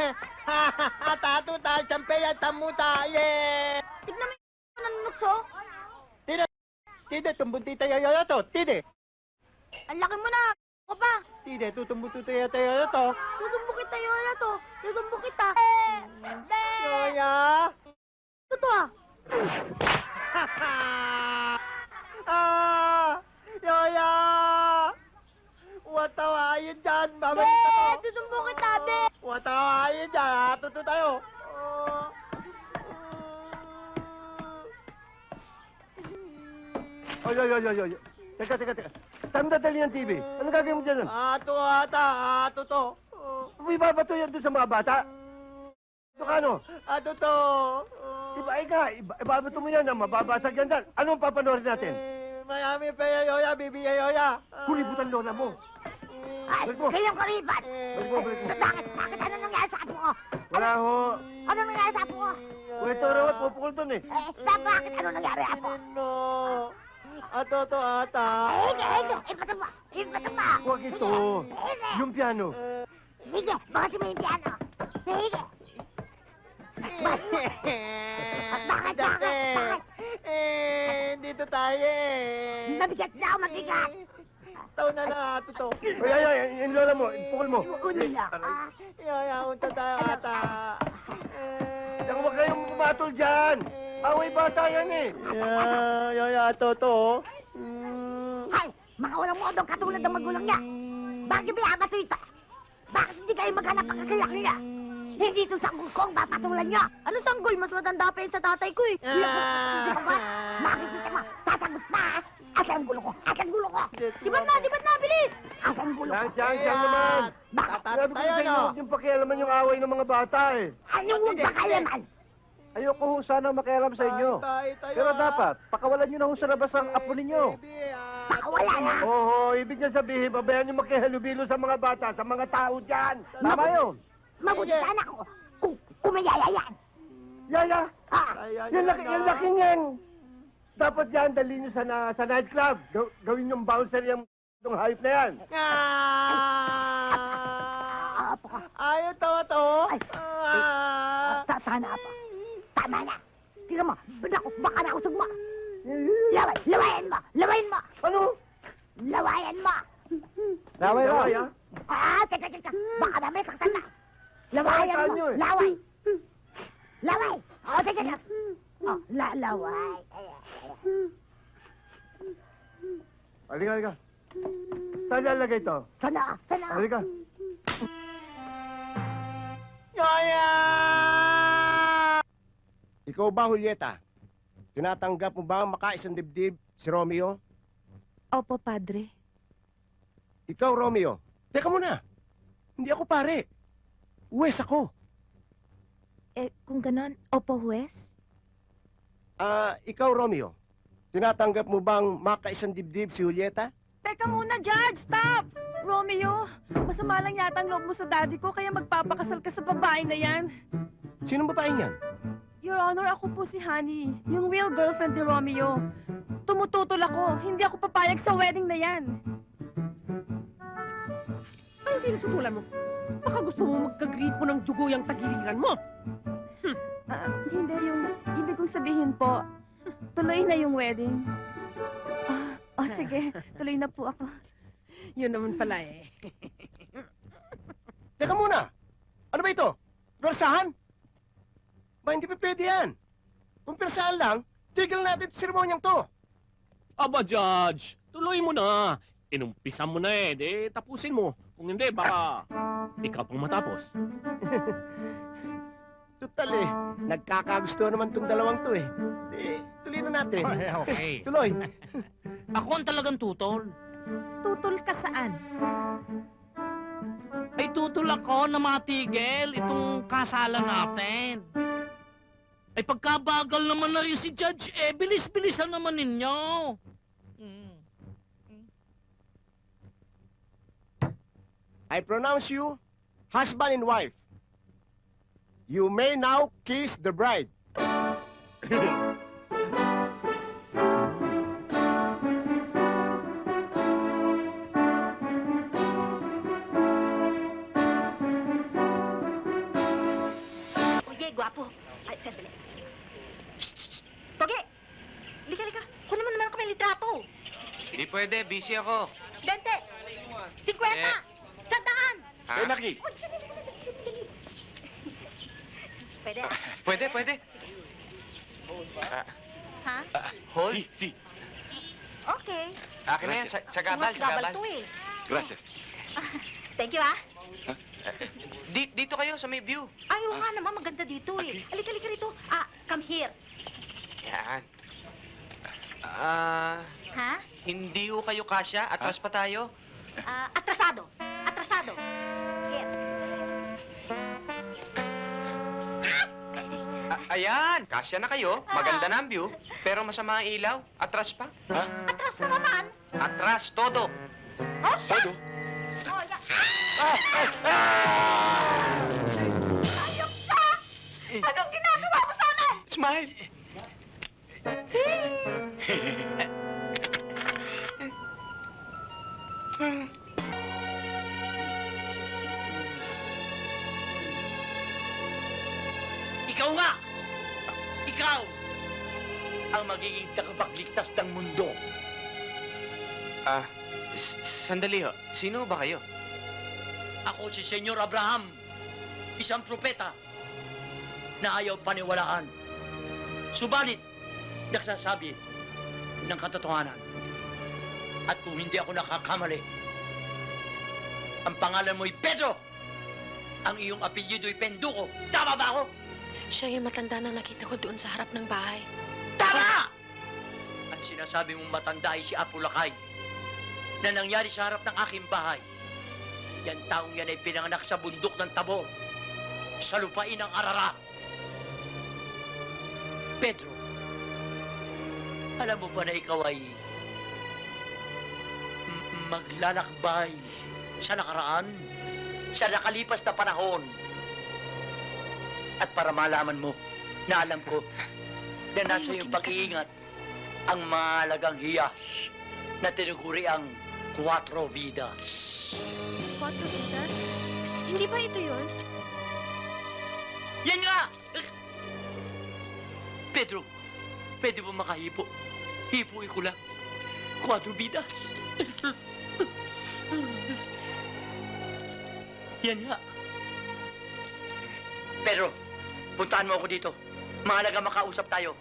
Tato tayo, champeyan, tamuta, yeah! Tignan mo yung nanunukso. Tide, tumbunti tayo yaya to, tide! Ang laki mo na. Ako pa. Tide, tutumbunti tayo tayo to. Tutumbo kita yun na to. Tutumbo kita. Yoya! Totoo ah. ah! Yoya! Watawain dyan, mama Be, nito to. tutumbo kita, be. Watawain dyan, hatuto tayo. Oh. Oy, oy, oy, oy, oy. Teka, teka, teka. Saan mo dadali ng TV? Ano gagawin mo dyan? Ato ata, ato to. Oh. May babato yan doon sa mga bata. Ito ka ano? Ato to. Iba, ay ka, iba, ibabato mo yan, ah, mababasag yan dyan. Anong papanoorin natin? Eh, Mayami pa ya yoya, bibi ya yoya. Kulibutan lola mo. Ay, Balik mo. kayong karibat. Balik mo, balik mo. Bakit? Bakit? Ano nangyari sa apo ko? Wala ho. Ano nangyari sa apo ko? Ito rawat, pupukul doon eh. Eh, bakit? Ano nangyari apo? No. Ato to ata. Eh, hindi, hindi. Ipata mo. Ipata mo. Huwag ito. Hindi. Yung piano. Eh, Sige, bakit mo yung piano? Sige. Bakit? Dati, Bakit? Bakit? Eh, dito tayo eh. Mabigat na ako, mabigat. Taon na lang ato to. Uy, ay, ay, yung lola mo, pukul mo. Lang. Ah, Yoya, unta tayo ata. Eh, huwag kayong bumatol dyan. Away bata yan eh. Yeah, yoya, ato to. Mm. Ay, mga walang modong katulad ng magulang niya. Bakit binabato ito? Bakit hindi kayo maghanap ng kakayak niya? Hindi ito sanggol ko ang papatulan niya. Ano sanggol? Mas matanda pa yun sa tatay ko eh. Hindi ako hindi ko ba? Makikita mo, sasagot na. Asa ang gulo ko? Asa ang gulo ko? Dibat na, dibat na, bilis! Asa ang gulo ko? Yan, yan, yan naman. Bakit? Sabi ko sa inyo, huwag yung pakialaman yung away ng mga bata eh. Anong huwag ba kaya man? Ayoko ho sana makialam sa inyo. Pero dapat, pakawalan nyo na ho sa labas ang apo ninyo. Baby, ah, Baka wala na. Oo, ibig niya sabihin, babayan niyo makihalubilo sa mga bata, sa mga tao dyan. Tama yun. Mabuti sana ko. Kung kumayaya yan. Yaya, Ah, Ay, ay, yan ay, laki, yan laki yan. Dapat yan, dali niyo sa, na, sa nightclub. Gaw, gawin yung bouncer yung yung hype na yan. Ah! Ayaw tawa to. Ay. Ah! Sa sana apo. Tama na. Tingnan mo, baka, baka na ako sugma. Laway, lawayan mo, lawayan mo, Ano? lawayan mo. Laway. Laway, ah? Ah, teka, teka, baka na may saktan na. Lawayan mo, nyo eh? laway. Laway. Oh, teka, teka. Oh, la, laway. Ayan. Halika, halika. Saan lalagay ito? Sana, sana. Halika. Yoya! Ikaw ba, Julieta? Tinatanggap mo ba ang makaisang dibdib si Romeo? Opo, padre. Ikaw, Romeo. Teka muna. Hindi ako pare. Uwes ako. Eh, kung ganon, opo, huwes? Ah, ikaw, Romeo. Tinatanggap mo bang makaisang dibdib si Julieta? Teka muna, Judge! Stop! Romeo, masama lang yata ang loob mo sa daddy ko, kaya magpapakasal ka sa babae na yan. Sinong babaeng yan? Your Honor, ako po si Honey, yung real girlfriend ni Romeo. Tumututol ako, hindi ako papayag sa wedding na yan. Ay, tinututulan mo. Baka gusto mo magkagripo ng dugo yung tagiliran mo. Ah, hindi, yung ibig kong sabihin po, tuloy na yung wedding. Ah, oh, sige, tuloy na po ako. Yun naman pala eh. Teka muna. Ano ba ito? Persahan? Ba, hindi pa pwede yan. Kung persahan lang, tigil natin ito seremonyang to. Aba, Judge, tuloy mo na. Inumpisan mo na eh, di tapusin mo. Kung hindi, baka ikaw pang matapos. Tutal eh. Nagkakagusto naman tong dalawang to eh. Di, na natin. okay. Tuloy. Ako ang talagang tutol. Tutol ka saan? Ay tutol ako na matigil itong kasalan natin. Ay pagkabagal naman na rin si Judge eh, bilis-bilisan naman ninyo. Mm. I pronounce you husband and wife. You may now kiss the bride. Hindi pwede, busy ako. 20! 50! Eh. Sandaan! Ha? Eh, Naki. Pwede, ah. Pwede, pwede. Ah, ha? ah, hold. Si, si. Okay. Akin na yan, sa, sa gabal, sa gabal. to eh. Gracias. Thank you, ah. Di, dito kayo sa may view. Ay, oo nga naman, maganda dito eh. Halika, halika rito. Ah, come here. Yan. Ah, Ha? Hindi ho kayo kasya. Atras pa tayo. Ah, atrasado. Atrasado. A- ayan, kasya na kayo. Maganda na ang view. Pero masama ang ilaw. Atras pa. Atras ka naman. Atras, todo. Oh, shit! Todo. Oh, yeah. Ayok ka! Anong ginagawa mo sa amin? Smile. Magiging takapagligtas ng mundo. Ah, sandali ho. Sino ba kayo? Ako si Senyor Abraham, isang propeta na ayaw paniwalaan. Subalit, nagsasabi ng katotohanan. At kung hindi ako nakakamali, ang pangalan mo'y Pedro! Ang iyong apelyido'y Penduko. Tama ba ako? Siya yung matanda na nakita ko doon sa harap ng bahay. Tama! Ang sinasabi mong matanda ay si Apulakay na nangyari sa harap ng aking bahay. Yan taong yan ay pinanganak sa bundok ng Tabor, sa lupain ng Arara. Pedro, alam mo ba na ikaw ay maglalakbay sa nakaraan, sa nakalipas na panahon. At para malaman mo na alam ko na nasa iyong pag-iingat ang mahalagang hiyas na tinuguri ang Cuatro Vidas. Quatro vidas? Hindi ba ito yun? Yan nga! Pedro, pwede mo makahipo. Hipuin ko lang. Cuatro Vidas. Yan nga. Pedro, puntahan mo ako dito. Mahalaga makausap tayo.